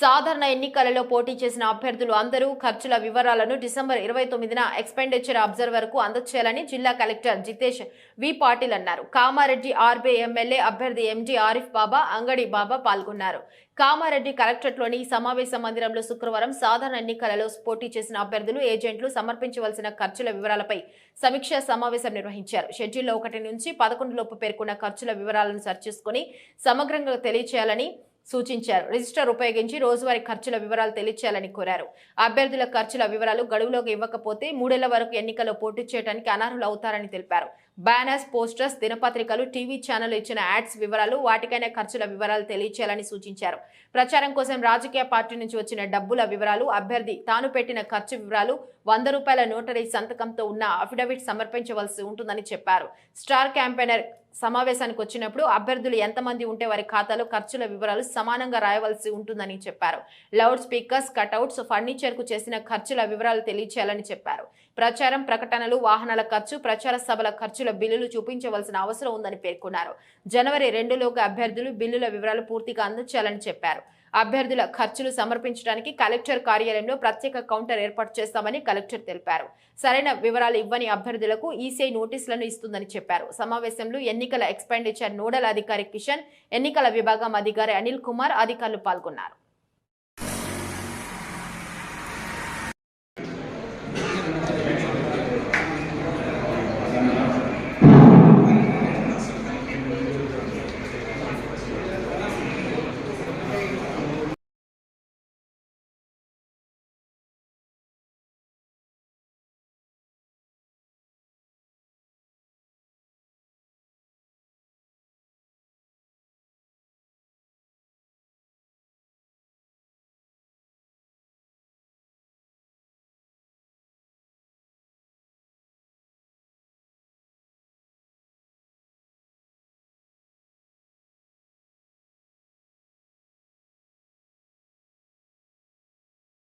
సాధారణ ఎన్నికలలో పోటీ చేసిన అభ్యర్థులు అందరూ ఖర్చుల వివరాలను డిసెంబర్ ఇరవై తొమ్మిదిన ఎక్స్పెండిచర్ అబ్జర్వర్కు అందచేయాలని జిల్లా కలెక్టర్ జితేష్ వి పాటిల్ అన్నారు. కామారెడ్డి ఆర్బీఐ ఎమ్మెల్యే అభ్యర్థి ఎంజీ ఆరిఫ్ బాబా అంగడి బాబా పాల్గొన్నారు. కామారెడ్డి కలెక్టరేట్లోని సమావేశ మందిరంలో శుక్రవారం సాధారణ ఎన్నికలలో పోటీ చేసిన అభ్యర్థులు ఏజెంట్లు సమర్పించవలసిన ఖర్చుల వివరాలపై సమీక్షా సమావేశం నిర్వహించారు. షెడ్యూల్లో ఒకటి నుంచి పదకొండు లోపు పేర్కొన్న ఖర్చుల వివరాలను సరిచూసుకుని సమగ్రంగా తెలియచేయాలని సూచించారు. రిజిస్టర్ ఉపయోగించి రోజువారీ ఖర్చుల వివరాలు తెలియచేయాలని కోరారు. అభ్యర్థుల ఖర్చుల వివరాలు గడువులోకి ఇవ్వకపోతే మూడేళ్ళ వరకు ఎన్నికల్లో పోటీ చేయడానికి అనర్హులు అవుతారని తెలిపారు. బ్యానర్స్ పోస్టర్స్ దినపత్రికలు టీవీ ఛానల్ ఇచ్చిన యాడ్స్ వివరాలు వాటికైనా ఖర్చుల వివరాలు తెలియచేయాలని సూచించారు. ప్రచారం కోసం రాజకీయ పార్టీ నుంచి వచ్చిన డబ్బుల వివరాలు అభ్యర్థి తాను పెట్టిన ఖర్చు వివరాలు వంద రూపాయల నోటరీ సంతకంతో ఉన్న అఫిడవిట్ సమర్పించవలసి ఉంటుందని చెప్పారు. స్టార్ క్యాంపెయినర్ సమావేశానికి వచ్చినప్పుడు అభ్యర్థులు ఎంతమంది ఉంటే వారి ఖాతాలో ఖర్చుల వివరాలు సమానంగా రాయవలసి ఉంటుందని చెప్పారు. లౌడ్ స్పీకర్స్ కటౌట్స్ ఫర్నిచర్కు చేసిన ఖర్చుల వివరాలు తెలియచేయాలని చెప్పారు. ప్రచారం ప్రకటనలు వాహనాల ఖర్చు ప్రచార సభల ఖర్చు ఖర్చుల బిల్లులు చూపించవలసిన అవసరం ఉందని పేర్కొన్నారు. జనవరి రెండులోగా అభ్యర్థులు బిల్లుల వివరాలు పూర్తిగా అందించాలని చెప్పారు. అభ్యర్థుల ఖర్చులు సమర్పించడానికి కలెక్టర్ కార్యాలయంలో ప్రత్యేక కౌంటర్ ఏర్పాటు చేస్తామని కలెక్టర్ తెలిపారు. సరైన వివరాలు ఇవ్వని అభ్యర్థులకు ఈసీఐ నోటీసులను ఇస్తుందని చెప్పారు. సమావేశంలో ఎన్నికల ఎక్స్పెండిచర్ నోడల్ అధికారి కిషన్ ఎన్నికల విభాగం అధికారి అనిల్ కుమార్ అధికారులు పాల్గొన్నారు.